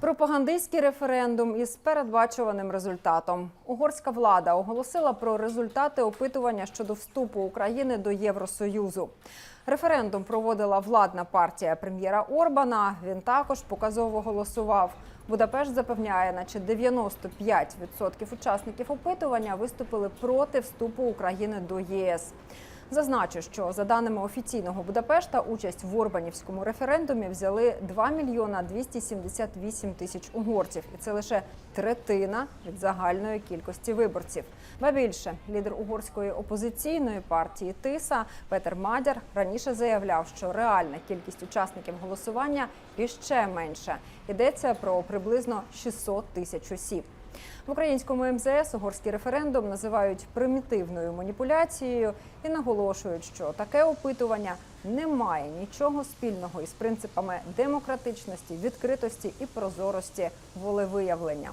Пропагандистський референдум із передбачуваним результатом. Угорська влада оголосила про результати опитування щодо вступу України до Євросоюзу. Референдум проводила владна партія прем'єра Орбана. Він також показово голосував. Будапешт запевняє, наче 95% учасників опитування виступили проти вступу України до ЄС. Зазначу, що за даними офіційного Будапешта, участь в Орбанівському референдумі взяли 2 мільйона 278 тисяч угорців, і це лише третина від загальної кількості виборців. Ба більше лідер угорської опозиційної партії Тиса Петер Мадяр раніше заявляв, що реальна кількість учасників голосування іще менша. Йдеться про приблизно 600 тисяч осіб. В українському МЗС угорський референдум називають примітивною маніпуляцією і наголошують, що таке опитування не має нічого спільного із принципами демократичності, відкритості і прозорості волевиявлення.